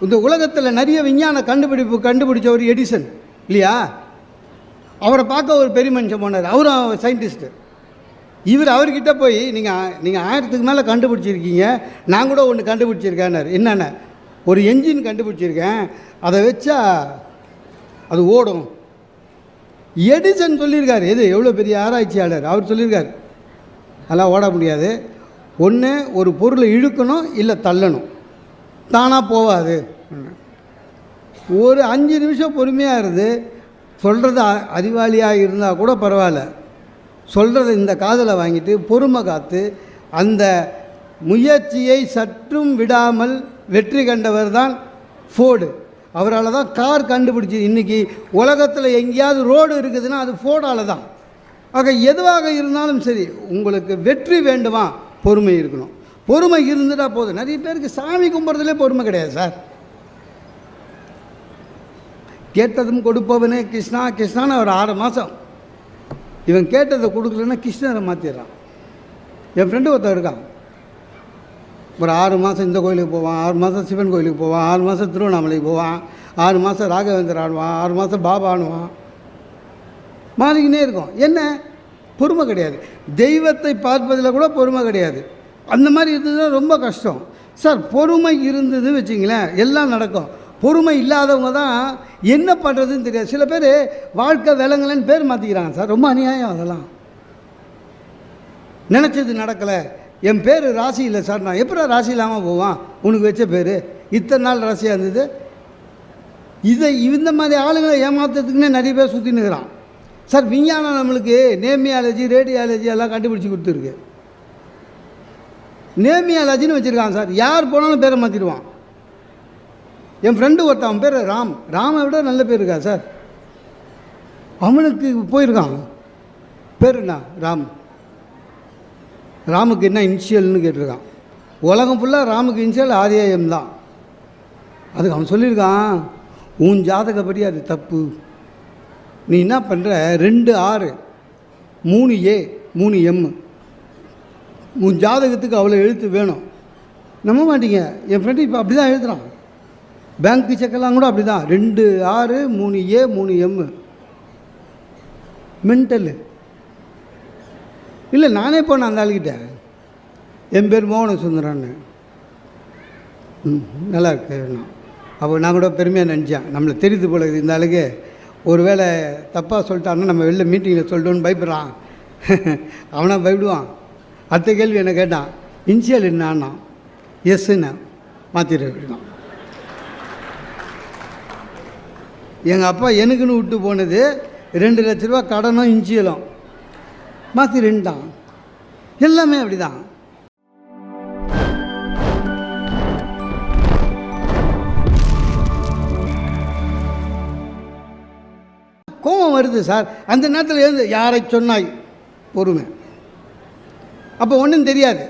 இந்த உலகத்தில் நிறைய விஞ்ஞான கண்டுபிடிப்பு கண்டுபிடிச்சவர் எடிசன் இல்லையா? அவரை பார்க்க ஒரு பெரிய மனுஷன் போனார். அவரும் சயின்டிஸ்ட்டு. இவர் அவர்கிட்ட போய் நீங்கள் நீங்கள் ஆயிரத்துக்கு மேலே கண்டுபிடிச்சிருக்கீங்க. நான் கூட ஒன்று கண்டுபிடிச்சிருக்கேன்னாரு. என்னென்ன? ஒரு என்ஜின் கண்டுபிடிச்சிருக்கேன். அதை வச்சா அது ஓடும். எடிசன் சொல்லியிருக்கார். எது? எவ்வளோ பெரிய ஆராய்ச்சியாளர். அவர் சொல்லியிருக்கார். அதெல்லாம் ஓட முடியாது. ஒன்று ஒரு பொருளை இழுக்கணும் இல்லை தள்ளணும். தானாக போகாது ஒரு அஞ்சு நிமிஷம் பொறுமையாக இருந்து சொல்கிறது அறிவாளியாக இருந்தால் கூட பரவாயில்ல. சொல்கிறத இந்த காதில் வாங்கிட்டு பொறுமை காத்து அந்த முயற்சியை சற்றும் விடாமல் வெற்றி கண்டவர் தான் ஃபோர்டு. அவரால் தான் கார் கண்டுபிடிச்சி இன்றைக்கி உலகத்தில் எங்கேயாவது ரோடு இருக்குதுன்னா அது ஃபோர்டால் தான். ஆக எதுவாக இருந்தாலும் சரி உங்களுக்கு வெற்றி வேண்டுமா? பொறுமை இருக்கணும். பொறுமை இருந்துட்டா போதும். நிறைய பேருக்கு சாமி கும்பிட்றதுலே பொறுமை கிடையாது சார். கேட்டதும் கொடுப்பவனே கிருஷ்ணா கிருஷ்ணான்னு ஒரு ஆறு மாதம் இவன் கேட்டதை கொடுக்கலன்னா கிருஷ்ணரை மாற்றிடுறான் என் ஃப்ரெண்டு ஒருத்தன் இருக்கான். ஒரு ஆறு மாதம் இந்த கோயிலுக்கு போவான் ஆறு மாதம் சிவன் கோயிலுக்கு போவான் ஆறு மாதம் திருவண்ணாமலைக்கு போவான் ஆறு மாதம் ராகவேந்தர் ஆடுவான் ஆறு மாதம் பாபா ஆடுவான். மாறிக்கினே இருக்கும். என்ன? பொறுமை கிடையாது. தெய்வத்தை பார்ப்பதில் கூட பொறுமை கிடையாது. அந்த மாதிரி இருந்ததுன்னா ரொம்ப கஷ்டம். சார் பொறுமை இருந்தது வச்சிங்களேன் எல்லாம் நடக்கும். பொறுமை இல்லாதவங்க தான் என்ன பண்ணுறதுன்னு தெரியாது. சில பேர் வாழ்க்கை விலங்கலன்னு பேர் மாற்றிக்கிறாங்க சார். ரொம்ப அநியாயம் அதெல்லாம். நினச்சது நடக்கலை. என் பேர் ராசி இல்லை சார். நான் எப்படா ராசி இல்லாமல் போவான்? உனக்கு வச்ச பேர். இத்தனை நாள் ராசியாக இருந்தது? இதை இந்த மாதிரி ஆளுங்களை ஏமாத்துறதுக்குன்னே நிறைய பேர் சுற்றினுக்கிறான் சார் விஞ்ஞானம் நம்மளுக்கு நேமியாலஜி ரேடியாலஜி எல்லாம் கண்டுபிடிச்சி கொடுத்துருக்கு. நேமியா லஜின்னு வச்சுருக்கான் சார். யார் போனாலும் பேரை மாற்றிடுவான் என் ஃப்ரெண்டு ஒருத்தன் அவன் பேர் ராம். ராமை விட நல்ல பேர் இருக்கா சார். அவனுக்கு போயிருக்கான். பேர் என்ன? ராம். ராமுக்கு என்ன இன்ஷியல்னு கேட்டிருக்கான். உலகம் ஃபுல்லாக ராமுக்கு இனிஷியல் ஆரியம் தான். அதுக்கு அவன் சொல்லியிருக்கான் உன் ஜாதகப்படி அது தப்பு. நீ என்ன பண்ணுற ரெண்டு ஆறு மூணு ஏ மூணு எம்மு உன் ஜாதகத்துக்கு அவ்வளோ எழுத்து வேணும். நம்ப மாட்டீங்க. என் ஃப்ரெண்டு இப்போ அப்படி தான் எழுதுகிறான் பேங்க்கு செக்கெல்லாம் கூட அப்படி தான் ரெண்டு ஆறு மூணு ஏ மூணு எம்மு மென்டலு இல்லை நானே போனேன் அந்த ஆளுக்கிட்ட என் பேர் மோகன சுந்தரன்னு ம் நல்லா இருக்கு. நான் அப்போ நான் கூட பெருமையாக நினச்சேன். நம்மளை தெரியுது போல இருக்குது இந்த ஆளுக்கு. ஒரு வேளை தப்பாக சொல்லிட்டான்னா நம்ம வெளில மீட்டிங்கில் சொல்லிட்டோன்னு பயப்படுறான். அவனாக பயப்படுவான். அடுத்த கேள்வி என்ன கேட்டான் இன்சியல் என்னான்னா? எஸ்ன்னு மாற்றிருக்கான் எங்கள் அப்பா எனக்குன்னு விட்டு போனது ரெண்டு லட்ச ரூபா கடனும் இன்சியலும் மாற்றி ரெண்டான் எல்லாமே அப்படிதான். கோபம் வருது சார். அந்த நேரத்தில் எழுந்து யாரை சொன்னாய்? பொறுமை. அப்போ ஒன்றும் தெரியாது.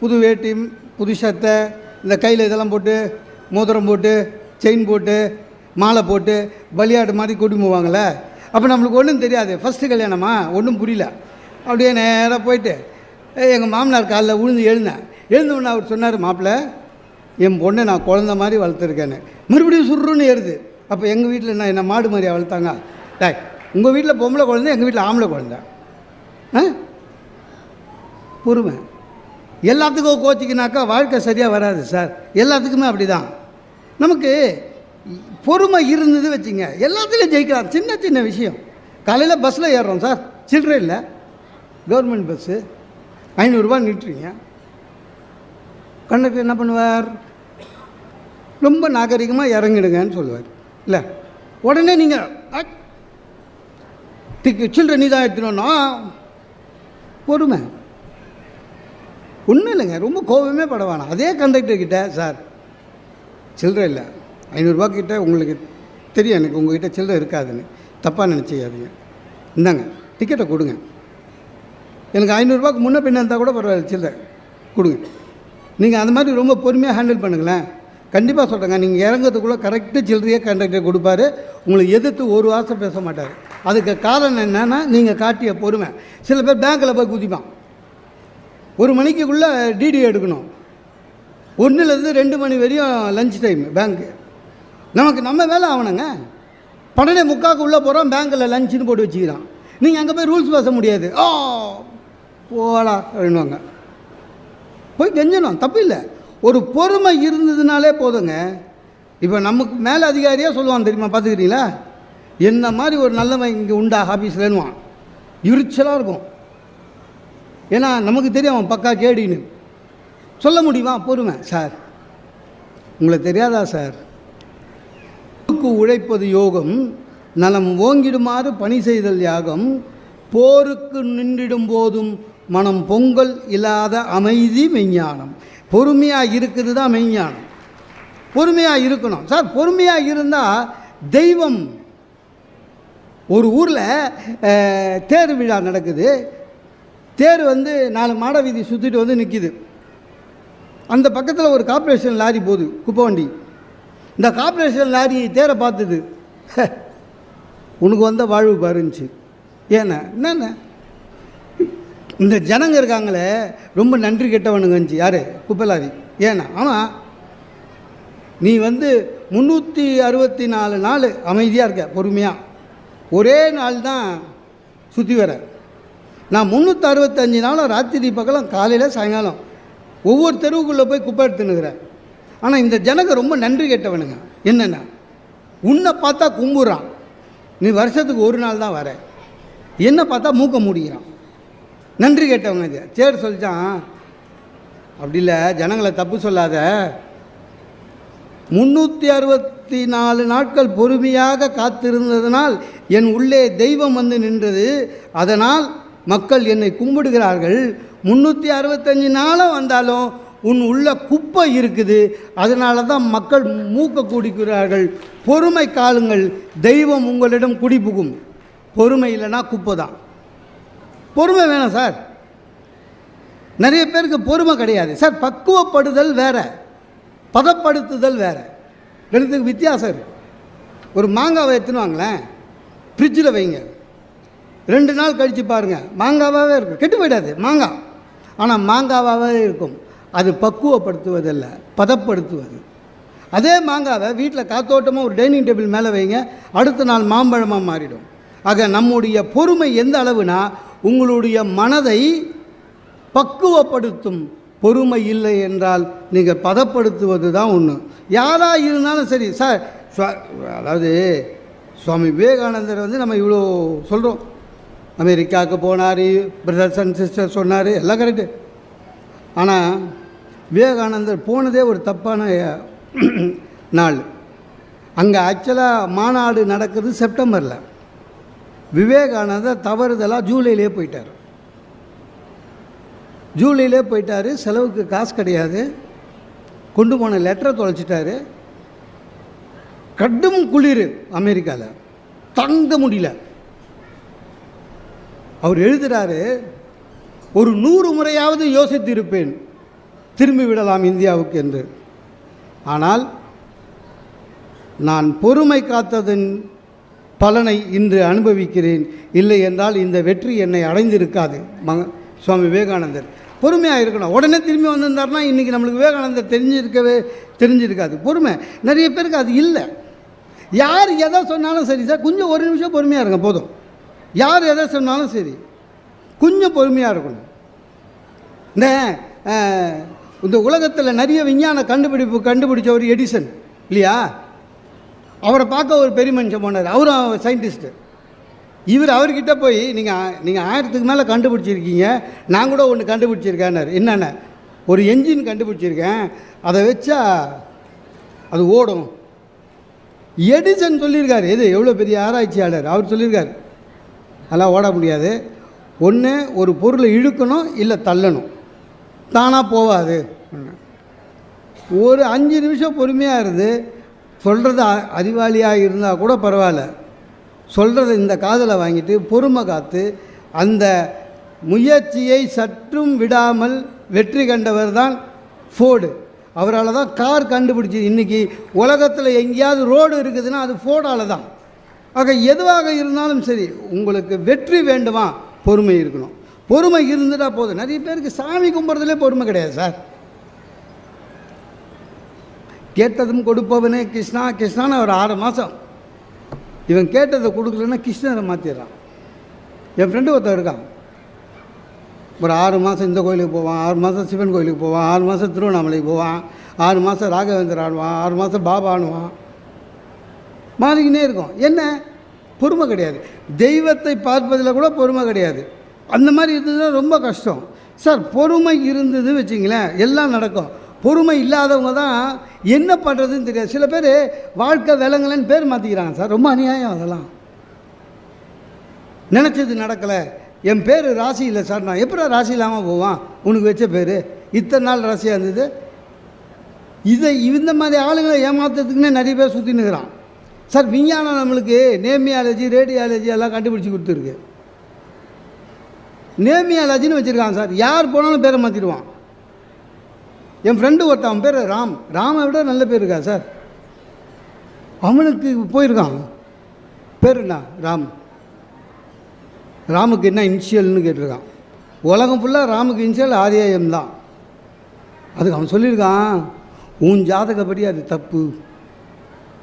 புது வேட்டி புது சத்தை இந்த கையில் இதெல்லாம் போட்டு மோதிரம் போட்டு செயின் போட்டு மாலை போட்டு பலியாடு மாதிரி கூட்டி போவாங்களே அப்போ நம்மளுக்கு ஒன்றும் தெரியாது. ஃபஸ்ட்டு கல்யாணமா? ஒன்றும் புரியல. அப்படியே நேராக போயிட்டு எங்கள் மாமனார் காலில் விழுந்து எழுந்தேன் எழுந்தவுடனே அவர் சொன்னார் மாப்பிள்ளை என் பொண்ணை நான் குழந்த மாதிரி வளர்த்துருக்கேன்னு. மறுபடியும் சுருன்னு ஏறுது. அப்போ எங்கள் வீட்டில் என்ன என்ன மாடு மாதிரியாக வளர்த்தாங்க? டாய் உங்கள் வீட்டில் பொம்பளை குழந்தை எங்கள் வீட்டில் ஆம்பளை குழந்தை? ஆ? பொறுமை எல்லாத்துக்கும் கோச்சிக்கினாக்கா வாழ்க்கை சரியாக வராது சார். எல்லாத்துக்குமே அப்படி தான் நமக்கு பொறுமை இருந்தது வச்சுங்க. எல்லாத்துலேயும் ஜெயிக்கலாம். சின்ன சின்ன விஷயம். காலையில் பஸ்ஸில் ஏறுறோம் சார். சில்லறை இல்லை. கவர்மெண்ட் பஸ்ஸு ஐநூறுரூவா நிட்டுறீங்க கண்டக்டர் என்ன பண்ணுவார்? ரொம்ப நாகரிகமாக இறங்கிடுங்கன்னு சொல்லுவார். இல்லை. உடனே நீங்கள் டிக்கு சில்லறை நீ தான் எடுத்துனோன்னா பொறுமை. ஒன்றும் இல்லைங்க. ரொம்ப கோபமே பட வேணாம் அதே கண்டக்டர் கிட்ட சார் சில்லற இல்லை. ஐநூறுரூவா உங்களுக்கு தெரியும். எனக்கு உங்ககிட்ட சில்லற இருக்காதுன்னு. தப்பாக நினச்சிக்காதீங்க. இந்தாங்க டிக்கெட்டை கொடுங்க. எனக்கு ஐநூறுரூவாக்கு முன்ன பின்ன இருந்தால் கூட பரவாயில்ல சில்லற. கொடுங்க. நீங்கள் அந்த மாதிரி ரொம்ப பொறுமையாக ஹேண்டில் பண்ணுங்களேன். கண்டிப்பாக சொல்கிறேங்க நீங்கள் இறங்கிறதுக்குள்ளே கரெக்டாக சில்லறையே கண்டக்டர் கொடுப்பாரு. உங்களை எதிர்த்து ஒரு வாசம் பேச மாட்டார். அதுக்கு காரணம் என்னென்னா நீங்கள் காட்டிய பொறுமை. சில பேர் பேங்க்கில் போய் குதிப்பான். ஒரு மணிக்குள்ளே டிடி எடுக்கணும். ஒன்றுலேருந்து ரெண்டு மணி வரையும் லஞ்ச் டைம் பேங்க்கு நமக்கு நம்ம வேலை ஆகணுங்க பன்னெண்டே முக்காக்கு உள்ளே போகிறோம் பேங்க்கில் லஞ்சுன்னு போட்டு வச்சுக்கிறான். நீங்கள் அங்கே போய் ரூல்ஸ் பேச முடியாது. ஓ போடா அப்படின்வாங்க போய் கெஞ்சணும் தப்பு இல்லை. ஒரு பொறுமை இருந்ததுனாலே போதுங்க. இப்போ நமக்கு மேலே அதிகாரியாக சொல்லுவான் தெரியுமா பார்த்துக்கிறீங்களா என்ன மாதிரி ஒரு நல்லவன் இங்கே உண்டா ஆஃபீஸ்லன்னுவான் இருச்சலாக இருக்கும். ஏன்னா நமக்கு தெரியும் அவன் பக்கா கேடின்னு. சொல்ல முடியுமா? பொறுமை சார். உங்களுக்கு தெரியாதா சார்? போருக்கு உழைப்பது யோகம் நலம் ஓங்கிடுமாறு பணி செய்தல் யாகம் போருக்கு நின்றிடும் போதும் மனம் பொங்கல் இல்லாத அமைதி மெஞ்ஞானம் பொறுமையாக இருக்குது தான் மெஞ்ஞானம் பொறுமையாக இருக்கணும். சார் பொறுமையாக இருந்தால் தெய்வம். ஒரு ஊரில் தேர் விழா நடக்குது. தேர் வந்து நாலு மாட வீதி சுற்றிட்டு வந்து நிற்கிது அந்த பக்கத்தில் ஒரு கார்பரேஷன் லாரி போகுது குப்பை வண்டி. இந்த கார்பரேஷன் லாரி தேரை பார்த்தது. உனக்கு வந்த வாழ்வு பாருந்துச்சு ஏண்ணா என்னண்ண இந்த ஜனங்க இருக்காங்களே ரொம்ப நன்றி கெட்டவனுங்கஞ்சி யார்? குப்பை லாரி. ஏண்ணா ஆமாம் நீ வந்து முந்நூற்றி அறுபத்தி நாலு நாள் அமைதியாக இருக்க பொறுமையாக ஒரே நாள் தான் சுற்றி வர. நான் முந்நூற்றி அறுபத்தஞ்சு நாளும் ராத்திரி பக்கம் காலையில் சாயங்காலம் ஒவ்வொரு தெருவுக்குள்ளே போய் குப்பை எடுத்துனுக்கிறேன் ஆனால் இந்த ஜனங்க ரொம்ப நன்றி கேட்டவனுங்க. என்னென்ன உன்னை பார்த்தா கும்புறான். நீ வருஷத்துக்கு ஒரு நாள் தான் வர. என்ன பார்த்தா மூக்க முடிகிறான் நன்றி கேட்டவங்க இது சரி சொல்லிச்சான் அப்படி இல்லை ஜனங்களை தப்பு சொல்லாத. முந்நூற்றி அறுபத்தி நாலு நாட்கள் பொறுமையாக காத்திருந்ததனால் என் உள்ளே தெய்வம் வந்து நின்றது. அதனால் மக்கள் என்னை கும்பிடுகிறார்கள். முந்நூற்றி அறுபத்தஞ்சு நாளும் வந்தாலும் உன் உள்ள குப்பை இருக்குது. அதனால தான் மக்கள் மூக்க குடிக்கிறார்கள். பொறுமை காலுங்கள். தெய்வம் உங்களிடம் குடிபுகும். பொறுமை இல்லைன்னா குப்பை தான். பொறுமை வேணும் சார். நிறைய பேருக்கு பொறுமை கிடையாது. சார் பக்குவப்படுதல் வேற. பதப்படுத்துதல் வேற. ரெண்டுத்துக்கு வித்தியாசம் இருக்கு. ஒரு மாங்காவை எடுத்துன்னு வாங்களேன். ஃப்ரிட்ஜில் வைங்க. ரெண்டு நாள் கழித்து பாருங்கள் மாங்காவாகவே இருக்கும். கெட்டு போயிடாது. மாங்காய். ஆனால் மாங்காவாகவே இருக்கும். அது பக்குவப்படுத்துவதல்ல. பதப்படுத்துவது. அதே மாங்காவை வீட்டில் காத்தோட்டமாக ஒரு டைனிங் டேபிள் மேலே வைங்க. அடுத்த நாள் மாம்பழமாக மாறிடும். ஆக நம்முடைய பொறுமை எந்த அளவுனா உங்களுடைய மனதை பக்குவப்படுத்தும். பொறுமை இல்லை என்றால் நீங்கள் பதப்படுத்துவது தான் ஒன்று யாராக இருந்தாலும் சரி. சார் அதாவது சுவாமி விவேகானந்தர் வந்து நம்ம இவ்வளோ சொல்கிறோம் அமெரிக்காவுக்கு போனார் பிரதர்ஸ் அண்ட் சிஸ்டர் சொன்னார் எல்லாம் கரெக்டு ஆனால் விவேகானந்தர் போனதே ஒரு தப்பான நாள். அங்கே ஆக்சுவலாக மாநாடு நடக்குது செப்டம்பரில். விவேகானந்தர் தவறுதலாக ஜூலையிலே போயிட்டார். ஜூலையிலே போயிட்டார் செலவுக்கு காசு கிடையாது. கொண்டு போன லெட்டரை தொலைச்சிட்டாரு. கடும் குளிர் அமெரிக்காவில் தங்க முடியல. அவர் எழுதுகிறாரு ஒரு நூறு முறையாவது யோசித்திருப்பேன் திரும்பி விடலாம் இந்தியாவுக்கு என்று. ஆனால் நான் பொறுமை காத்ததன் பலனை இன்று அனுபவிக்கிறேன். இல்லை என்றால் இந்த வெற்றி என்னை அடைந்திருக்காது. மக சுவாமி விவேகானந்தர். பொறுமையாக இருக்கணும். உடனே திரும்பி வந்திருந்தாருன்னா இன்றைக்கி நம்மளுக்கு விவேகானந்தர் தெரிஞ்சிருக்கவே தெரிஞ்சிருக்காது. பொறுமை. நிறைய பேருக்கு அது இல்லை. யார் எதை சொன்னாலும் சரி சார் கொஞ்சம் ஒரு நிமிஷம் பொறுமையாக இருங்க போதும். யார் எதை சொன்னாலும் சரி கொஞ்சம் பொறுமையாக இருக்கணும். இந்த இந்த உலகத்தில் நிறைய விஞ்ஞான கண்டுபிடிப்பு கண்டுபிடிச்ச ஒரு எடிசன் இல்லையா? அவரை பார்க்க ஒரு பெரிய மனுஷன் போனார். அவரும் சயின்டிஸ்ட்டு இவர் அவர்கிட்ட போய் நீங்கள் நீங்கள் ஆயிரத்துக்கு மேலே கண்டுபிடிச்சிருக்கீங்க. நான் கூட ஒன்று கண்டுபிடிச்சிருக்கேன்னாரு. என்னென்ன? ஒரு என்ஜின் கண்டுபிடிச்சிருக்கேன். அதை வச்சா அது ஓடும். எடிசன் சொல்லியிருக்காரு. எது? எவ்வளோ பெரிய ஆராய்ச்சியாளர். அவர் சொல்லியிருக்காரு. அதெல்லாம் ஓட முடியாது. ஒன்று ஒரு பொருளை இழுக்கணும் இல்லை தள்ளணும். தானாக போகாது ஒரு அஞ்சு நிமிஷம் பொறுமையாக இருந்து சொல்கிறது அறிவாளியாக இருந்தால் கூட பரவாயில்ல. சொல்கிறத இந்த காதில் வாங்கிட்டு பொறுமை காத்து அந்த முயற்சியை சற்றும் விடாமல் வெற்றி கண்டவர் தான் ஃபோர்டு. அவரால் தான் கார் கண்டுபிடிச்சி இன்றைக்கி உலகத்தில் எங்கேயாவது ரோடு இருக்குதுன்னா அது ஃபோர்டால் தான். ஆக எதுவாக இருந்தாலும் சரி உங்களுக்கு வெற்றி வேண்டுமா? பொறுமை இருக்கணும். பொறுமை இருந்துட்டா போதும். நிறைய பேருக்கு சாமி கும்பிட்றதுலே பொறுமை கிடையாது சார். கேட்டதும் கொடுப்பவனே கிருஷ்ணா கிருஷ்ணான்னு ஒரு ஆறு மாதம் இவன் கேட்டதை கொடுக்கலன்னா கிருஷ்ணரை மாற்றிடுறான் என் ஃப்ரெண்டு ஒருத்தர் இருக்கான். ஒரு ஆறு மாதம் இந்த கோயிலுக்கு போவான் ஆறு மாதம் சிவன் கோயிலுக்கு போவான் ஆறு மாதம் திருவண்ணாமலைக்கு போவான் ஆறு மாதம் ராகவேந்தர் ஆடுவான் ஆறு மாதம் பாபா ஆடுவான். மாறிக்கினே இருக்கும். என்ன? பொறுமை கிடையாது. தெய்வத்தை பார்ப்பதில் கூட பொறுமை கிடையாது. அந்த மாதிரி இருந்ததுன்னா ரொம்ப கஷ்டம். சார் பொறுமை இருந்தது வச்சிங்களேன் எல்லாம் நடக்கும். பொறுமை இல்லாதவங்க தான் என்ன பண்ணுறதுன்னு தெரியாது. சில பேர் வாழ்க்கை விலங்கலன்னு பேர் மாற்றிக்கிறாங்க சார். ரொம்ப அநியாயம் அதெல்லாம். நினச்சது நடக்கலை. என் பேர் ராசி இல்லை சார். நான் எப்படா ராசி இல்லாமல் போவான்? உனக்கு வச்ச பேர். இத்தனை நாள் ராசியாக இருந்தது? இதை இந்த மாதிரி ஆளுங்களை ஏமாத்துறதுக்குன்னே நிறைய பேர் சுற்றினுக்கிறான் சார் விஞ்ஞானம் நம்மளுக்கு நேமியாலஜி ரேடியாலஜி எல்லாம் கண்டுபிடிச்சி கொடுத்துருக்கு. நேமியாலஜின்னு வச்சுருக்கான் சார். யார் போனாலும் பேரை மாற்றிடுவான் என் ஃப்ரெண்டு ஒருத்தன் அவன் பேர் ராம். ராமை விட நல்ல பேர் இருக்கா சார்? அவனுக்கு போயிருக்கான். பேர் என்ன? ராம். ராமுக்கு என்ன இனிஷியல்னு கேட்டிருக்கான். உலகம் ஃபுல்லாக ராமுக்கு இனிஷியல் ஆரியாயம் தான் அதுக்கு அவன் சொல்லியிருக்கான் உன் ஜாதகப்படி அது தப்பு.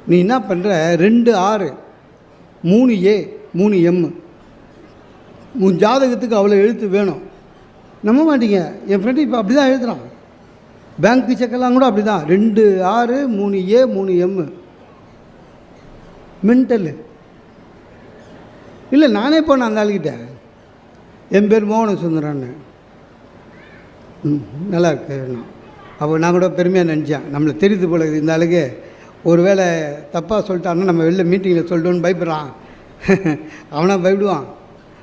நீ என்ன பண்ணுற ரெண்டு ஆறு. மூணு ஏ மூணு எம். உன் ஜாதகத்துக்கு அவ்வளோ எழுத்து வேணும். நம்ப மாட்டீங்க. என் ஃப்ரெண்டு இப்போ அப்படி தான் எழுதுகிறான் பேங்க்கு செக்கெல்லாம் கூட அப்படி தான் ரெண்டு ஆறு மூணு ஏ மூணு எம்மு மென்டலு இல்லை நானே போனேன் அந்த ஆளுக்கிட்ட என் பேர் மோகன சுந்தரன்னு ம் நல்லா இருக்கு. நான். அப்போ நான் கூட பெருமையாக நினச்சேன். நம்மளை தெரியுது போல இந்த ஆளுக்கு. ஒரு வேளை தப்பாக சொல்லிட்டான்னா நம்ம வெளில மீட்டிங்கில் சொல்லிட்டோன்னு பயப்படுறான். அவனாக பயப்படுவான்.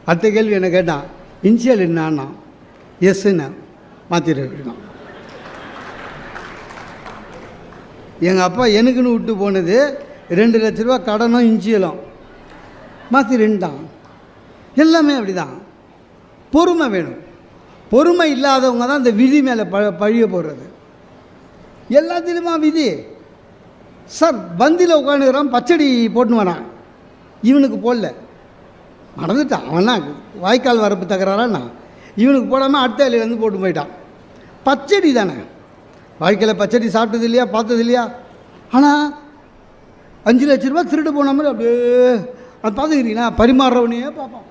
அடுத்த கேள்வி என்ன கேட்டான்? இன்சியல் என்னான்னா எஸ்ன்னு மாற்றிருக்கான் எங்கள் அப்பா எனக்குன்னு விட்டு போனது ரெண்டு லட்ச ரூபா கடனும் இன்சியலும் மாற்றி ரெண்டான் எல்லாமே அப்படி தான் பொறுமை வேணும். பொறுமை இல்லாதவங்க தான் இந்த விதி மேலே ப பழிய போடுறது. எல்லாத்திலுமா விதி. சார் பந்தியில் உட்காந்துக்கிறான் பச்சடி போட்டுன்னு வரான். இவனுக்கு போடல. மறந்துட்டான் அவனா வாய்க்கால் வரப்பு தகராறான்னா இவனுக்கு போடாமல் அடுத்த இலையிலேருந்து வந்து போட்டு போயிட்டான். பச்சடி தானே. வாழ்க்கையில் பச்சடி சாப்பிட்டது இல்லையா பார்த்தது இல்லையா? ஆனால் அஞ்சு லட்ச ரூபா திருடு போன மாதிரி அப்படியே அது பார்த்துக்கிறீங்களா? பரிமாறுறவனையே பார்ப்பான்.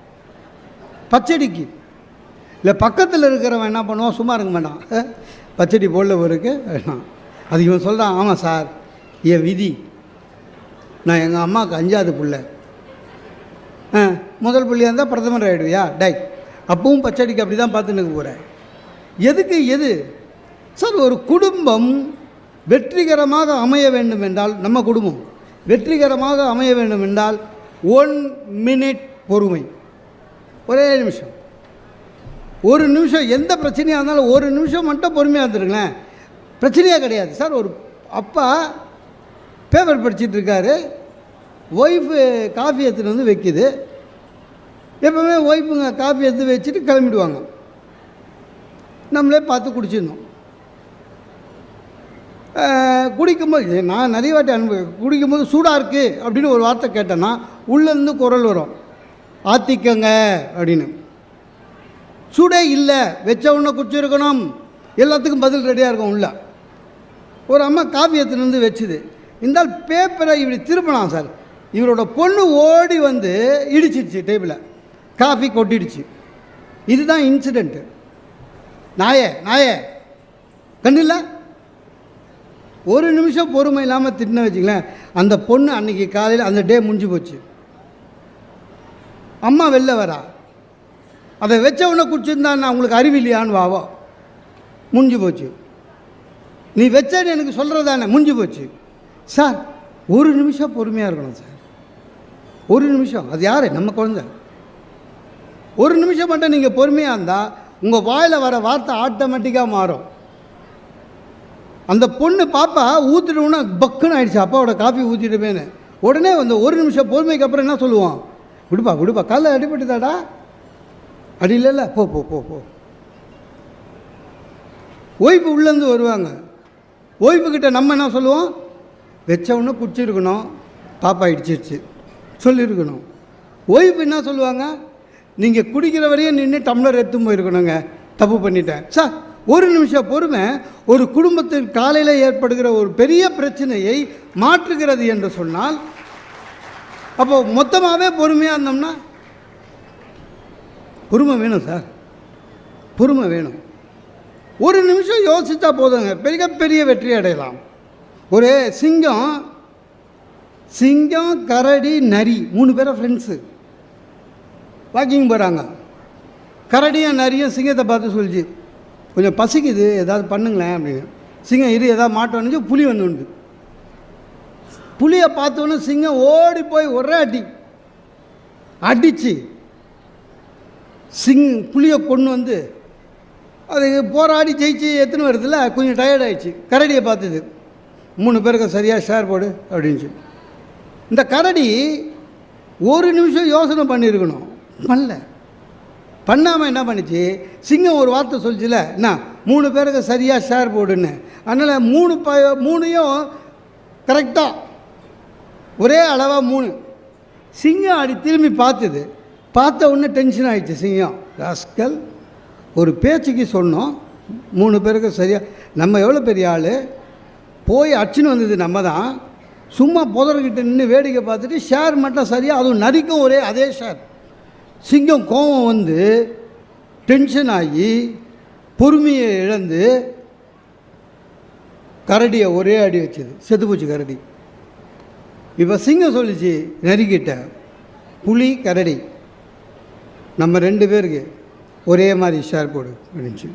பச்சடிக்கு. இல்லை பக்கத்தில் இருக்கிறவன் என்ன பண்ணுவான்? சும்மா இருக்க மாட்டான். பச்சடி போடல ஒருக்கு வேணாம் அது இவன் சொல்கிறான் ஆமாம் சார். என் விதி நான் எங்கள் அம்மாவுக்கு அஞ்சாவது பிள்ளை. ஆ முதல் பிள்ளையாக இருந்தால் பிரதமர் ஆகிடுவியா டை அப்பவும் பச்சடிக்கு அப்படி தான் பார்த்து போகிறேன் எதுக்கு எது? சார் ஒரு குடும்பம் வெற்றிகரமாக அமைய வேண்டும் என்றால் நம்ம குடும்பம் வெற்றிகரமாக அமைய வேண்டும் என்றால் ஒன் மினிட் பொறுமை. ஒரே நிமிஷம். ஒரு நிமிஷம் எந்த பிரச்சனையாக இருந்தாலும் ஒரு நிமிஷம் மட்டும் பொறுமையாக இருந்துருங்களேன். பிரச்சனையாக கிடையாது. சார் ஒரு அப்பா பேப்பர் படிச்சுட்டு இருக்காரு. ஒய்ஃபு காஃபி எடுத்துகிட்டு வந்து வைக்குது. எப்போவுமே ஒய்ஃபுங்க காஃபி எடுத்து வச்சுட்டு கிளம்பிடுவாங்க. நம்மளே பார்த்து குடிச்சிடணும். குடிக்கும்போது நான் நிறைய வாட்டி அனுபவ குடிக்கும்போது சூடாக இருக்குது அப்படின்னு ஒரு வார்த்தை கேட்டேன்னா உள்ளேருந்து குரல் வரும். ஆத்திக்கங்க அப்படின்னு. சூடே இல்லை வச்ச உடனே குடிச்சிருக்கணும். எல்லாத்துக்கும் பதில் ரெடியாக இருக்கும் உள்ள. ஒரு அம்மா காஃபி எடுத்துன்னு வந்து வச்சுது. இருந்தால் பேப்பரை இப்படி திருப்பினான் சார். இவரோட பொண்ணு ஓடி வந்து இடிச்சிடுச்சு டேபிளை காஃபி கொட்டிடுச்சு. இதுதான் இன்சிடெண்ட்டு நாயே நாயே. கண்ணில்ல ஒரு நிமிஷம் பொறுமை இல்லாமல் திட்டின வச்சுங்களேன் அந்த பொண்ணு அன்னைக்கு காலையில் அந்த டே முடிஞ்சு போச்சு. அம்மா வெளில வரா. அதை வச்ச உடனே குடிச்சிருந்தா நான் உங்களுக்கு அறிவில்லையான்னு வாவோ. முடிஞ்சு போச்சு. நீ வச்சேன்னு எனக்கு சொல்கிறதானே முடிஞ்சு போச்சு. சார் ஒரு நிமிஷம் பொறுமையாக இருக்கணும் சார். ஒரு நிமிஷம். அது யார்? நம்ம குழந்தை. ஒரு நிமிஷம் மட்டும் நீங்கள் பொறுமையாக இருந்தால் உங்கள் வாயில் வர வார்த்தை ஆட்டோமேட்டிக்காக மாறும். அந்த பொண்ணு பாப்பா ஊற்றிட்டோன்னா பக்குன்னு ஆயிடுச்சு. அப்பாவோட காஃபி ஊற்றிட்டுமேனு உடனே அந்த ஒரு நிமிஷம் பொறுமைக்கு அப்புறம் என்ன சொல்லுவான்? விடுப்பா விடுப்பா. காலைல அடிபட்டுதாடா? அடி இல்லைல்ல போ போ போ போ. ஒய்ஃபு உள்ளேருந்து வருவாங்க. ஓய்ப்புக்கிட்ட நம்ம என்ன சொல்லுவோம்? வச்சவொன்னே குடிச்சிருக்கணும் பாப்பா இடிச்சிருச்சு. சொல்லியிருக்கணும் ஓய்வு என்ன சொல்லுவாங்க? நீங்கள் குடிக்கிற வரையும் நின்று டம்ளர் எடுத்து போயிருக்கணுங்க. தப்பு பண்ணிட்டேன். சார் ஒரு நிமிஷம் பொறுமை. ஒரு குடும்பத்தின் காலையில் ஏற்படுகிற ஒரு பெரிய பிரச்சனையை மாற்றுகிறது என்று சொன்னால் அப்போ மொத்தமாகவே பொறுமையாக இருந்தோம்னா பொறுமை வேணும் சார். பொறுமை வேணும். ஒரு நிமிஷம் யோசித்தா போதுங்க. பெரிய பெரிய வெற்றி அடையலாம். ஒரு சிங்கம் சிங்கம் கரடி நரி மூணு பேரும் ஃப்ரெண்ட்ஸு வாக்கிங் போகிறாங்க கரடியும் நரியும் சிங்கத்தை பார்த்து சொல்லிச்சு. கொஞ்சம் பசிக்குது ஏதாவது பண்ணுங்களேன் அப்படின்னு. சிங்கம் இரு ஏதாவது மாட்டோன்னு புலி வந்து உண்டு. புலியை பார்த்தோன்னே சிங்கம் ஓடி போய் ஒரே அடி அடிச்சு சிங் புளியை கொண்டு வந்து அது போராடி ஜெயிச்சு எத்தனை வருதுல்ல கொஞ்சம் டயர்ட் ஆயிடுச்சு. கரடியை பார்த்தது. மூணு பேருக்கு சரியாக ஷேர் போடு அப்படின்னு சொல்லி. இந்த கரடி ஒரு நிமிஷம் யோசனை பண்ணியிருக்கணும் பண்ணல. பண்ணாமல் என்ன பண்ணுச்சு? சிங்கம் ஒரு வார்த்தை சொல்லிச்சுல என்ன? மூணு பேருக்கு சரியாக ஷேர் போடுன்னு. அதனால் மூணு ப மூணையும் கரெக்டாக ஒரே அளவாக மூணு. சிங்கம் அடி திரும்பி பார்த்தது. பார்த்த உடனே டென்ஷன் ஆகிடுச்சு சிங்கம். ராஸ்கல் ஒரு பேச்சுக்கு சொன்னோம். மூணு பேருக்கு சரியாக நம்ம எவ்வளோ பெரிய ஆள்? போய் அச்சுன்னு வந்தது நம்ம தான் சும்மா புதர்கிட்ட நின்று வேடிக்கை பார்த்துட்டு ஷேர் மட்டும் சரியாக அதுவும் நரிக்கும் ஒரே அதே ஷேர் சிங்கம் கோபம் வந்து டென்ஷன் ஆகி பொறுமையை இழந்து கரடியை ஒரே அடி வச்சது செத்துப்போச்சு கரடி. இப்போ சிங்கம் சொல்லிச்சு நரிக்கிட்ட புலி கரடி. நம்ம ரெண்டு பேருக்கு ஒரே மாதிரி ஷேர் போடு அப்படின்ச்சு.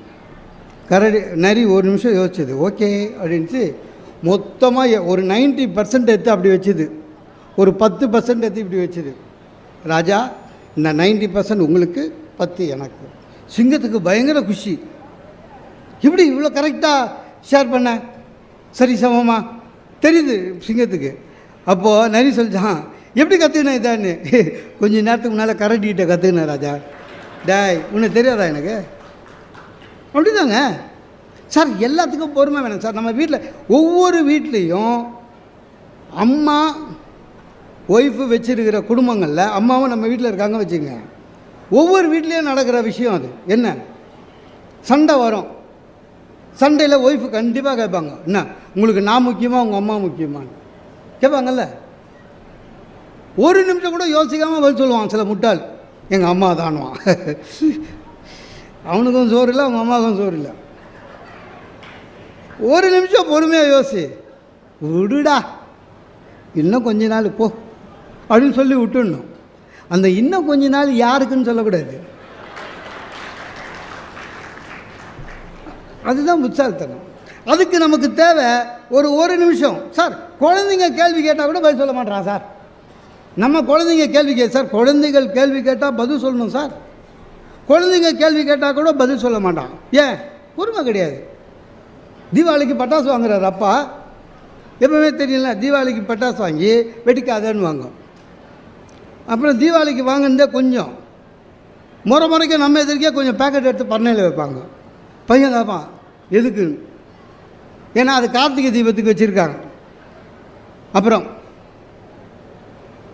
கரடி நரி ஒரு நிமிஷம் யோசிச்சது ஓகே அப்படின்ட்டு மொத்தமாக ஒரு 90% பர்சன்ட் எடுத்து அப்படி வச்சுது. ஒரு பத்து பர்சன்ட் எடுத்து இப்படி வச்சுது. ராஜா இந்த 90% பர்சன்ட் உங்களுக்கு பத்து எனக்கு. சிங்கத்துக்கு பயங்கர குஷி. இப்படி இவ்வளோ கரெக்டாக ஷேர் பண்ண? சரி சமமா? தெரியுது சிங்கத்துக்கு. அப்போது நரி சொல்லிச்சான் எப்படி கற்றுக்கினேன் இதான்னு? கொஞ்ச நேரத்துக்கு முன்னால் கரண்டிகிட்ட கற்றுக்கினேன் ராஜா. டேய் உனக்கு தெரியாதா எனக்கு? அப்படிதாங்க. சார் எல்லாத்துக்கும் பொறுமை வேணும் சார். நம்ம வீட்டில் ஒவ்வொரு வீட்லேயும் அம்மா ஒய்ஃபு வச்சிருக்கிற குடும்பங்களில் அம்மாவும் நம்ம வீட்டில் இருக்காங்க வச்சுங்க ஒவ்வொரு வீட்லேயும் நடக்கிற விஷயம் அது. என்ன? சண்டை வரும். சண்டையில் ஒய்ஃபு கண்டிப்பாக கேட்பாங்க. என்ன? உங்களுக்கு நான் முக்கியமாக உங்கள் அம்மா முக்கியமான்னு? கேட்பாங்கல்ல? ஒரு நிமிஷம் கூட யோசிக்காமல் பதில் சொல்லுவான் சில முட்டாள். எங்கள் அம்மா தானுவான் அவனுக்கும் சோறு இல்லை அவங்க அம்மாவுக்கும் சோறு இல்லை. ஒரு நிமிஷம் பொறுமையாக யோசி. விடுடா. இன்னும் கொஞ்ச நாள் போ. அப்படின்னு சொல்லி விட்டுடணும். அந்த இன்னும் கொஞ்ச நாள் யாருக்குன்னு சொல்லக்கூடாது. அதுதான் உற்சாகத்தனம் அதுக்கு நமக்கு தேவை ஒரு ஒரு நிமிஷம். சார் குழந்தைங்க கேள்வி கேட்டால் கூட பதில் சொல்ல மாட்டான் சார். நம்ம குழந்தைங்க கேள்வி கே சார் குழந்தைகள் கேள்வி கேட்டால் பதில் சொல்லணும் சார். குழந்தைங்க கேள்வி கேட்டால் கூட பதில் சொல்ல மாட்டான். ஏன்? பொறுமை கிடையாது. தீபாவளிக்கு பட்டாசு வாங்குறாரு அப்பா. எப்பவுமே தெரியல தீபாவளிக்கு பட்டாசு வாங்கி வெடிக்காதேன்னு வாங்கும். அப்புறம் தீபாவளிக்கு வாங்கினதே கொஞ்சம். முறை முறைக்கு நம்ம எதிர்க்கே கொஞ்சம் பேக்கெட் எடுத்து பண்ணையில் வைப்பாங்க. பையன் கேட்பான் எதுக்குன்னு ஏன்னா அது கார்த்திகை தீபத்துக்கு வச்சுருக்காங்க. அப்புறம்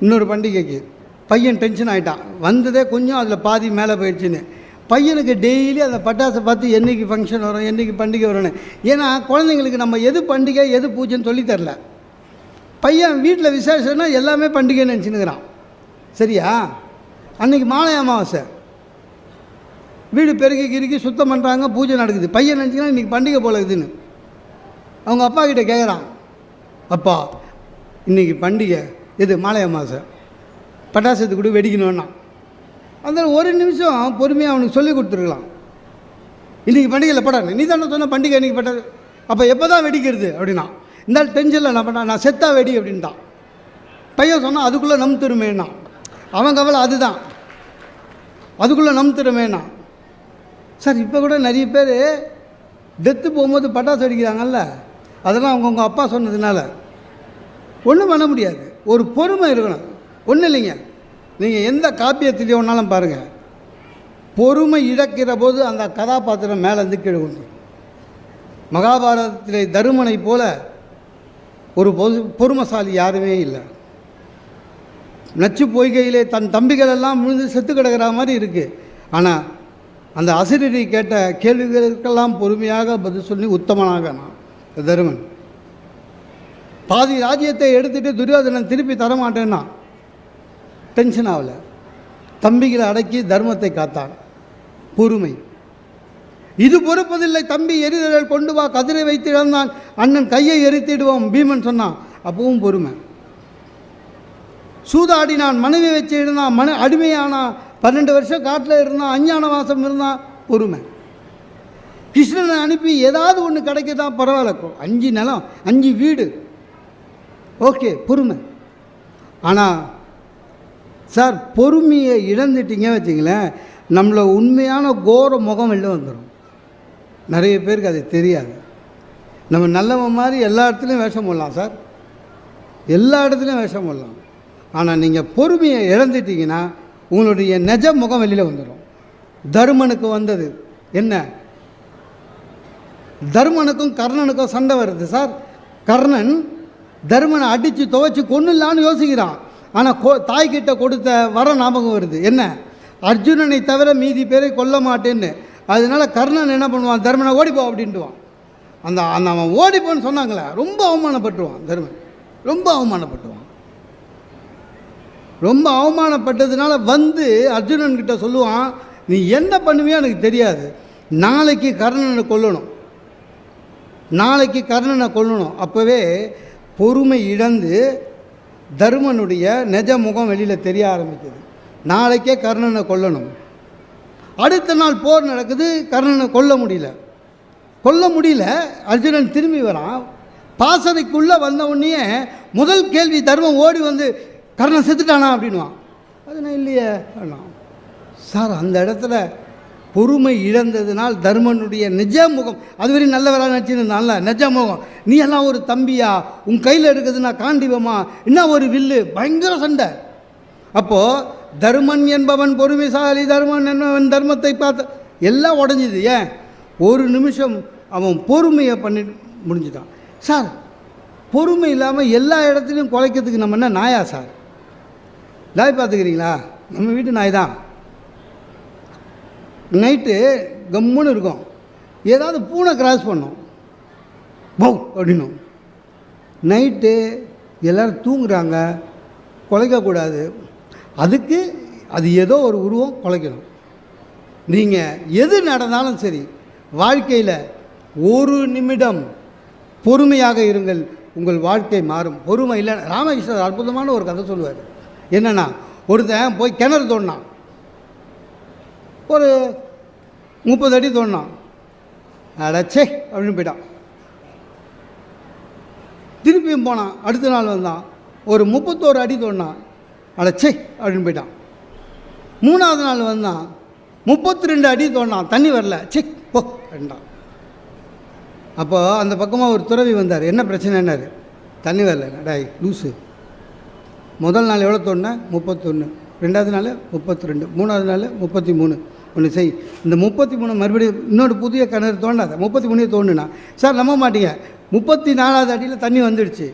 இன்னொரு பண்டிகைக்கு பையன் டென்ஷன் ஆகிட்டான் வந்ததே கொஞ்சம் அதில் பாதி மேலே போயிடுச்சுன்னு. பையனுக்கு டெய்லி அந்த பட்டாசை பார்த்து என்னைக்கு ஃபங்க்ஷன் வரும் என்னைக்கு பண்டிகை வரும்னு. ஏன்னா குழந்தைங்களுக்கு நம்ம எது பண்டிகை எது பூஜைன்னு சொல்லித் தரல. பையன் வீட்டில் விசேஷம்னா எல்லாமே பண்டிகைன்னு நினச்சினுக்கிறான். சரியா? அன்னைக்கு மாலை அமாவாசை. வீடு பெருக்கி கிறுக்கி சுத்தம் பண்ணுறாங்க பூஜை நடக்குது. பையன் நினச்சிங்கன்னா இன்றைக்கி பண்டிகை போல இருக்குதுன்னு. அவங்க அப்பா கிட்டே கேட்குறான் அப்பா இன்றைக்கி பண்டிகை. எது மாலை அமாவாசை? பட்டாசத்து கூட வெடிக்கணும்னா அந்த ஒரு நிமிஷம் பொறுமையாக அவனுக்கு சொல்லி கொடுத்துருக்கலாம். இன்றைக்கி பண்டிகையில் படாது. நீ தானே சொன்ன பண்டிகை இன்றைக்கி பட்டாது அப்போ எப்போ தான் வெடிக்கிறது அப்படின்னா இந்த டென்ஷனில் நான் பண்ண நான் செத்தா வெடி அப்படின்ட்டான் பையன் சொன்னால் அதுக்குள்ளே நம் திருமேனா அவன் கவலை அதுதான். அதுக்குள்ளே நம் திருமேனா சார் இப்போ கூட நிறைய பேர் டெத்து போகும்போது பட்டாசு வெடிக்கிறாங்கல்ல அதெல்லாம் அவங்கவுங்க அப்பா சொன்னதுனால ஒன்றும் பண்ண முடியாது. ஒரு பொறுமை இருக்கணும். ஒன்றும் இல்லைங்க. நீங்கள் எந்த காப்பியத்திலே ஒன்றாலும் பாருங்கள் பொறுமை இழக்கிற போது அந்த கதாபாத்திரம் மேலேருந்து கீழே விழுந்துரும். மகாபாரதத்திலே தருமனை போல ஒரு பொது பொறுமைசாலி யாருமே இல்லை. நச்சு பொய்கையிலே தன் தம்பிகள் எல்லாம் விழுந்து செத்து கிடக்கிற மாதிரி இருக்குது ஆனால் அந்த அசிரடி கேட்ட கேள்விகளுக்கெல்லாம் பொறுமையாக பதில் சொல்லி உத்தமனாக நான் தருமன். பாதி ராஜ்யத்தை எடுத்துகிட்டு துரியோதனன் திருப்பி தரமாட்டேன்னா டென்ஷன் ஆகலை. தம்பிகளை அடக்கி தர்மத்தை காத்தான். பொறுமை. இது பொறுப்பதில்லை தம்பி எரிதழல் கொண்டு வா கதிரை வைத்து இழந்தான். அண்ணன் கையை எரித்திடுவோம் பீமன் சொன்னான். அப்பவும் பொறுமை. சூதாடினான் மனைவி வச்சு இருந்தான் மன அடிமையானான் பன்னெண்டு வருஷம் காட்டில் இருந்தான் அஞ்ஞான வாசம் இருந்தான் பொறுமை. கிருஷ்ணனை அனுப்பி ஏதாவது ஒன்று கிடைக்கதான் பரவாயில்ல அஞ்சு நிலம் அஞ்சு வீடு. ஓகே பொறுமை. ஆனால் சார் பொறுமையை இழந்துட்டீங்கன்னு வச்சிங்களேன் நம்மளை உண்மையான கோர முகம் வெளில வந்துடும் நிறைய பேருக்கு அது தெரியாது. நம்ம நல்லவன் மாதிரி எல்லா இடத்துலையும் வேஷம் போடலாம் சார். எல்லா இடத்துலையும் வேஷம் போடலாம். ஆனால் நீங்கள் பொறுமையை இழந்துட்டீங்கன்னா உங்களுடைய நெஜ முகம் வெளியில் வந்துடும் தருமனுக்கு வந்தது என்ன? தர்மனுக்கும் கர்ணனுக்கும் சண்டை வருது சார். கர்ணன் தர்மனை அடித்து துவைச்சி கொன்னுலான்னு யோசிக்கிறான். ஆனால் கொ தாய்கிட்ட கொடுத்த வர ஞாபகம் வருது. என்ன? அர்ஜுனனை தவிர மீதி பேரை கொல்ல மாட்டேன்னு. அதனால கர்ணன் என்ன பண்ணுவான்? தர்மனை ஓடிப்போ அப்படின்ட்டுவான். அந்த அந்த அவன் ஓடிப்போன்னு சொன்னாங்களே ரொம்ப அவமானப்பட்டுருவான் தர்மன். ரொம்ப அவமானப்பட்டுவான் ரொம்ப அவமானப்பட்டதுனால வந்து அர்ஜுனன் கிட்ட சொல்லுவான் நீ என்ன பண்ணுவியோ எனக்கு தெரியாது. நாளைக்கு கர்ணனை கொல்லணும். நாளைக்கு கர்ணனை கொல்லணும். அப்போவே பொறுமை இழந்து தருமனுடைய நெஜ முகம் வெளியில் தெரிய ஆரம்பிக்குது. நாளைக்கே கர்ணனை கொல்லணும். அடுத்த நாள் போர் நடக்குது கர்ணனை கொல்ல முடியல. கொல்ல முடியல அர்ஜுனன் திரும்பி வரான். பாசறைக்குள்ளே வந்த உடனே முதல் கேள்வி தர்மம் ஓடி வந்து கர்ணன் செத்துட்டானா அப்படின்வான் அது நான் இல்லையே சார் அந்த இடத்துல பொறுமை இழந்ததுனால் தர்மனுடைய நிஜ முகம் அதுவரை நல்லவராக நினச்சிருந்தான்ல நிஜ முகம் நீ எல்லாம் ஒரு தம்பியா? உன் கையில் இருக்குதுன்னா காண்டிவமா என்ன ஒரு வில்லு? பயங்கர சண்டை. அப்போது தர்மன் என்பவன் பொறுமைசாலி தர்மன் என்பவன் தர்மத்தை பார்த்த எல்லாம் உடஞ்சிது. ஏன்? ஒரு நிமிஷம் அவன் பொறுமையை பண்ணி முடிஞ்சுட்டான். சார் பொறுமை இல்லாமல் எல்லா இடத்துலையும் குலைக்கிறதுக்கு நம்ம என்ன நாயா சார்? நாய் பார்த்துக்கிறீங்களா? நம்ம வீட்டு நாய் தான். நைட்டு கம்முன்னு இருக்கும். ஏதாவது பூனை கிராஸ் பண்ணும். பௌ அப்படின்னும். நைட்டு எல்லோரும் தூங்குறாங்க. குலைக்கக்கூடாது அதுக்கு அது ஏதோ ஒரு உருவம் குலைக்கணும். நீங்கள் எது நடந்தாலும் சரி வாழ்க்கையில் ஒரு நிமிடம் பொறுமையாக இருங்கள். உங்கள் வாழ்க்கை மாறும். பொறுமை இல்லை. ராமகிருஷ்ணர் அற்புதமான ஒரு கதை சொல்லுவார். என்னென்னா ஒருத்தன் போய் கிணறு தோண்டினான். ஒரு முப்பது அடி தோணான் அடச்சே அப்படின்னு போயிட்டான். திருப்பியும் போனான். அடுத்த நாள் வந்தான். ஒரு முப்பத்தோரு அடி தோணான் அடச்சே அப்படின்னு போயிட்டான். மூணாவது நாள் வந்தான். முப்பத்தி ரெண்டு அடி தோணான் தண்ணி வரல. செக் போ அப்படின்ட்டான். அப்போ அந்த பக்கமாக ஒரு துறவி வந்தார். என்ன பிரச்சனைன்னாரு? தண்ணி வரல. டாய் லூஸு முதல் நாள் எவ்வளோ தோணுனேன் முப்பத்தொன்று ரெண்டாவது நாள் முப்பத்தி ரெண்டு மூணாவது நாள் முப்பத்தி மூணு. ஒன்று செய் இந்த முப்பத்தி மூணு மறுபடியும் இன்னொரு புதிய கிணறு தோண்டாத முப்பத்தி மூணே தோணுனா சார் நம்ப மாட்டீங்க. முப்பத்தி நாலாவது அடியில் தண்ணி வந்துடுச்சு.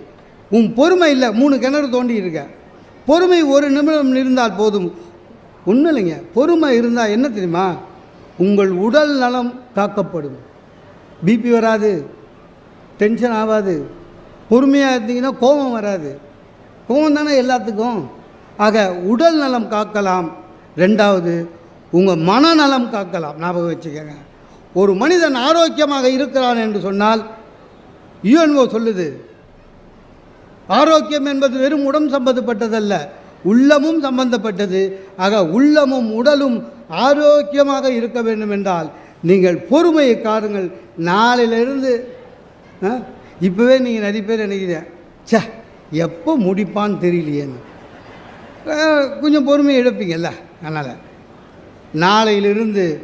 உன் பொறுமை இல்லை மூணு கிணறு தோண்டி இருக்க பொறுமை ஒரு நிமிடம் இருந்தால் போதும். ஒன்றும் இல்லைங்க. பொறுமை இருந்தால் என்ன தெரியுமா? உங்கள் உடல் நலம் காக்கப்படும். பிபி வராது. டென்ஷன் ஆகாது. பொறுமையாக இருந்தீங்கன்னா கோபம் வராது. கோபம் தானே எல்லாத்துக்கும். ஆக உடல் நலம் காக்கலாம். ரெண்டாவது உங்கள் மனநலம் காக்கலாம். ஞாபகம் வச்சுக்கோங்க. ஒரு மனிதன் ஆரோக்கியமாக இருக்கிறான் என்று சொன்னால் யுஎன்ஓ சொல்லுது ஆரோக்கியம் என்பது வெறும் உடம்பு சம்பந்தப்பட்டதல்ல உள்ளமும் சம்பந்தப்பட்டது. ஆக உள்ளமும் உடலும் ஆரோக்கியமாக இருக்க வேண்டும் என்றால் நீங்கள் பொறுமையை காருங்கள் நாளையிலிருந்து ஆ, இப்போவே நீங்கள் நிறைய பேர் நினைக்கிறீங்க சே எப்போ முடிப்பான்னு தெரியலையேன்னு. கொஞ்சம் பொறுமையை எடுப்பீங்கல்ல அதனால். நாளையிலிருந்து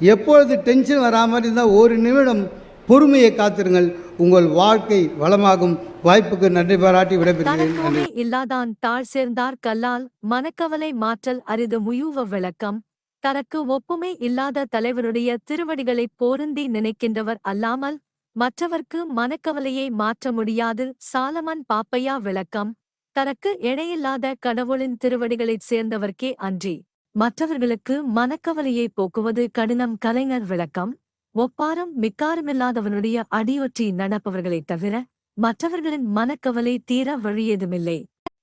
எப்பொழுது டென்ஷன் வராமல் இருந்தால் ஒரு நிமிடம் பொறுமையை காத்திருங்கள். உங்கள் வாழ்க்கை வளமாகும். வாய்ப்புக்கு நன்றி பாராட்டி விடைபெறுகிறேன். இல்லாதான் தாழ் சேர்ந்தார் கல்லால் மனக்கவலை மாற்றல் அரிது முயூவ விளக்கம். தனக்கு ஒப்புமை இல்லாத தலைவருடைய திருவடிகளைப் போருந்தி நினைக்கின்றவர் அல்லாமல் மற்றவர்க்கு மனக்கவலையை மாற்ற முடியாது. சாலமன் பாப்பையா விளக்கம். தனக்கு எடையில்லாத கடவுளின் திருவடிகளைச் சேர்ந்தவர்க்கே அன்றி. மற்றவர்களுக்கு மனக்கவலையை போக்குவது கடினம். கலைஞர் விளக்கம். ஒப்பாரும் மிக்காருமில்லாதவனுடைய அடியொற்றி நடப்பவர்களைத் தவிர மற்றவர்களின் மனக்கவலை தீர வழியேதுமில்லை.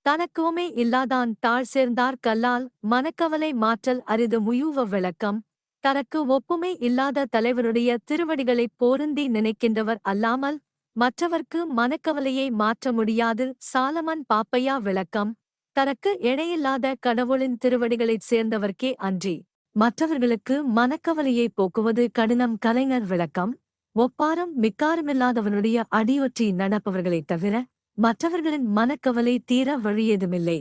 தனக்குமே இல்லாதான் தாழ் சேர்ந்தார் கல்லால். மனக்கவலை மாற்றல் அரிது முயூவ விளக்கம். தனக்கு ஒப்புமை இல்லாத தலைவருடைய திருவடிகளைப் போருந்தி நினைக்கின்றவர் அல்லாமல் மற்றவர்க்கு மனக்கவலையை மாற்ற முடியாது. சாலமன் பாப்பையா விளக்கம். தனக்கு எடையில்லாத கடவுளின் திருவடிகளைச் சேர்ந்தவர்க்கே அன்றி மற்றவர்களுக்கு மனக்கவலையை போக்குவது கடினம் கலைஞர் விளக்கம். ஒப்பாரும் மிக்காருமில்லாதவனுடைய அடியொற்றி நடப்பவர்களைத் தவிர மற்றவர்களின் மனக்கவலை தீர வழியேதுமில்லை.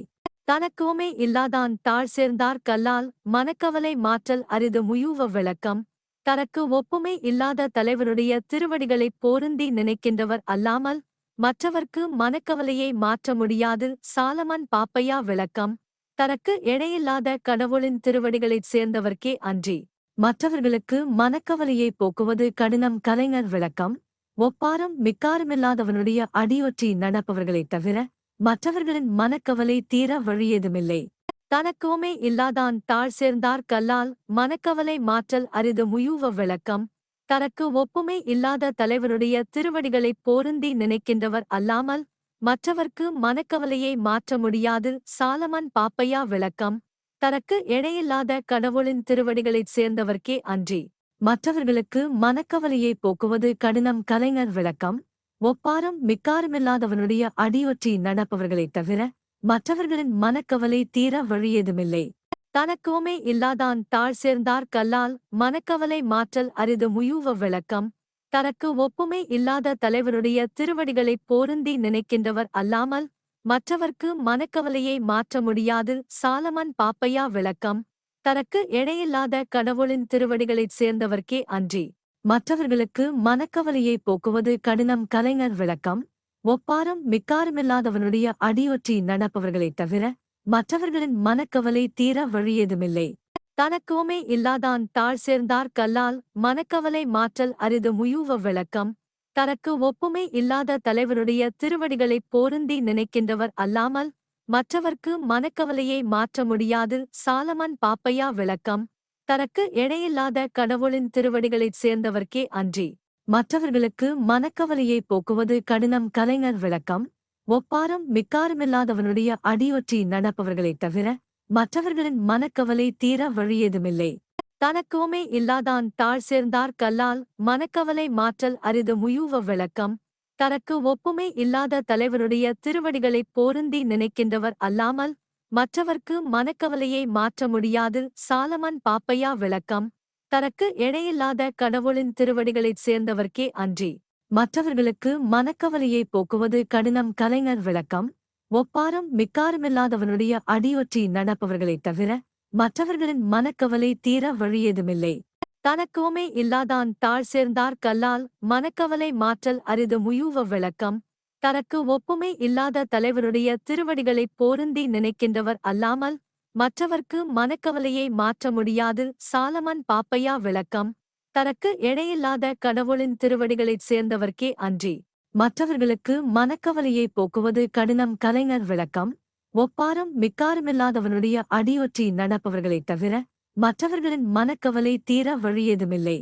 தனக்குமே இல்லாதான் தாழ் சேர்ந்தார் கல்லால் மனக்கவலை மாற்றல் அரிது முயூவ விளக்கம். தனக்கு ஒப்புமை இல்லாத தலைவருடைய திருவடிகளைப் போருந்தி நினைக்கின்றவர் அல்லாமல் மற்றவர்க்கு மனக்கவலையை மாற்ற முடியாது. சாலமன் பாப்பையா விளக்கம். தனக்கு எடையில்லாத கடவுளின் திருவடிகளைச் சேர்ந்தவர்க்கே அன்றி. மற்றவர்களுக்கு மனக்கவலையை போக்குவது கடினம். கலைஞர் விளக்கம். ஒப்பாரும் மிக்காருமில்லாதவனுடைய அடியொற்றி நடப்பவர்களைத் தவிர மற்றவர்களின் மனக்கவலை தீர வழியேதுமில்லை. தனக்குமே இல்லாதான் தாழ் சேர்ந்தார் கல்லால் மனக்கவலை மாற்றல் அரிது முயூவ விளக்கம். தனக்கு ஒப்புமை இல்லாத தலைவருடைய திருவடிகளைப் போருந்தி நினைக்கின்றவர் அல்லாமல் மற்றவர்க்கு மனக்கவலையை மாற்ற முடியாது. சாலமன் பாப்பையா விளக்கம். தனக்கு இணையில்லாத கடவுளின் திருவடிகளைச் சேர்ந்தவர்க்கே அன்றி மற்றவர்களுக்கு மனக்கவலையை போக்குவது கடினம். கலைஞர் விளக்கம். ஒப்பாரும் மிக்காருமில்லாதவனுடைய அடியொற்றி நடப்பவர்களைத் தவிர மற்றவர்களின் மனக்கவலை தீர வழியேதுமில்லை. தனக்குமே இல்லாதான் தாழ் சேர்ந்தார் கல்லால் மனக்கவலை மாற்றல் அரிது முயூவ விளக்கம். தனக்கு ஒப்புமை இல்லாத தலைவருடைய திருவடிகளைப் போருந்தி நினைக்கின்றவர் அல்லாமல் மற்றவர்க்கு மனக்கவலையை மாற்ற முடியாது சாலமன் பாப்பையா விளக்கம். தனக்கு எடையில்லாத கடவுளின் திருவடிகளைச் சேர்ந்தவர்க்கே அன்றி மற்றவர்களுக்கு மனக்கவலையை போக்குவது கடினம் கலைஞர் விளக்கம். ஒப்பாரும் மிக்காருமில்லாதவனுடைய அடியொற்றி நடப்பவர்களைத் தவிர மற்றவர்களின் மனக்கவலை தீர வழியேதுமில்லை. தனக்குமே இல்லாதான் தாழ் சேர்ந்தார் கல்லால் மனக்கவலை மாற்றல் அரிது முயூவ விளக்கம். தனக்கு ஒப்புமை இல்லாத தலைவருடைய திருவடிகளைப் போருந்தி நினைக்கின்றவர் அல்லாமல் மற்றவர்க்கு மனக்கவலையை மாற்ற முடியாது சாலமன் பாப்பையா விளக்கம். தனக்கு இணையில்லாத கடவுளின் திருவடிகளைச் சேர்ந்தவர்க்கே அன்றி மற்றவர்களுக்கு மனக்கவலையை போக்குவது கடினம் கலைஞர் விளக்கம். ஒப்பாரும் மிக்காருமில்லாதவனுடைய அடியொற்றி நடப்பவர்களைத் தவிர மற்றவர்களின் மனக்கவலை தீர வழியேதுமில்லை. தனக்குமே இல்லாதான் தாழ் சேர்ந்தார் கல்லால் மனக்கவலை மாற்றல் அரிது முயூவ விளக்கம். தனக்கு ஒப்புமை இல்லாத தலைவருடைய திருவடிகளைப் போருந்தி நினைக்கின்றவர் அல்லாமல் மற்றவர்க்கு மனக்கவலையை மாற்ற முடியாது சாலமன் பாப்பையா விளக்கம். தனக்கு எடையில்லாத கடவுளின் திருவடிகளைச் சேர்ந்தவர்க்கே அன்றி. மற்றவர்களுக்கு மனக்கவலையை போக்குவது கடினம். கலைஞர் விளக்கம். ஒப்பாரும் மிக்காருமில்லாதவனுடைய அடியொற்றி நடப்பவர்களைத் தவிர மற்றவர்களின் மனக்கவலை தீர வழியேதுமில்லை. தனக்குமே இல்லாதான் தாழ் சேர்ந்தார் கல்லால். மனக்கவலை மாற்றல் அரிது முயூவ விளக்கம். தனக்கு ஒப்புமை இல்லாத தலைவருடைய திருவடிகளைப் போருந்தி நினைக்கின்றவர் அல்லாமல் மற்றவர்க்கு மனக்கவலையை மாற்ற முடியாது. சாலமன் பாப்பையா விளக்கம். தனக்கு எடையில்லாத கடவுளின் திருவடிகளைச் சேர்ந்தவர்க்கே அன்றி மற்றவர்களுக்கு மனக்கவலையை போக்குவது கடினம் கலைஞர் விளக்கம். ஒப்பாரும் மிக்காருமில்லாதவனுடைய அடியொற்றி நடப்பவர்களைத் தவிர மற்றவர்களின் மனக்கவலை தீர வழியேதுமில்லை.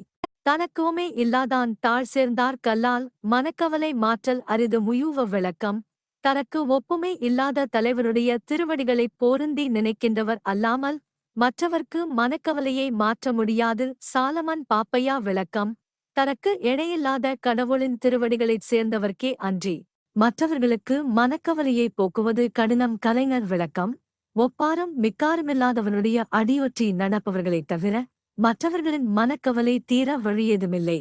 தனக்குமே இல்லாதான் தாழ் சேர்ந்தார் கல்லால் மனக்கவலை மாற்றல் அரிது முயூவ விளக்கம். தனக்கு ஒப்புமை இல்லாத தலைவருடைய திருவடிகளைப் போருந்தி நினைக்கின்றவர் அல்லாமல் மற்றவர்க்கு மனக்கவலையை மாற்ற முடியாது. சாலமன் பாப்பையா விளக்கம். தனக்கு இணையில்லாத கடவுளின் திருவடிகளைச் சேர்ந்தவர்க்கே அன்றி. மற்றவர்களுக்கு மனக்கவலையை போக்குவது கடினம். கலைஞர் விளக்கம். ஒப்பாரும் மிக்காருமில்லாதவனுடைய அடியொற்றி நடப்பவர்களைத் தவிர மற்றவர்களின் மனக்கவலை தீர வழியேதுமில்லை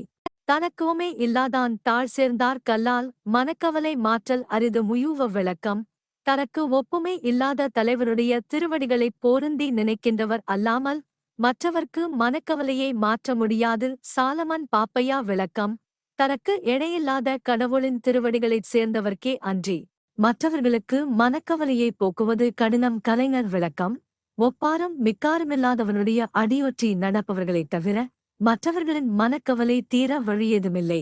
தனக்குமே இல்லாதான் தாழ் சேர்ந்தார் கல்லால். மனக்கவலை மாற்றல் அரிது முயூவ விளக்கம். தனக்கு ஒப்புமை இல்லாத தலைவருடைய திருவடிகளைப் போருந்தி நினைக்கின்றவர் அல்லாமல் மற்றவர்க்கு மனக்கவலையை மாற்ற முடியாது. சாலமன் பாப்பையா விளக்கம். தனக்கு எடையில்லாத கடவுளின் திருவடிகளைச் சேர்ந்தவர்க்கே அன்றி மற்றவர்களுக்கு மனக்கவலையை போக்குவது கடினம். கலைஞர் விளக்கம். ஒப்பாரும் மிக்காருமில்லாதவனுடைய அடியொற்றி நடப்பவர்களைத் தவிர மற்றவர்களின் மனக்கவலை தீர வழியேதுமில்லை.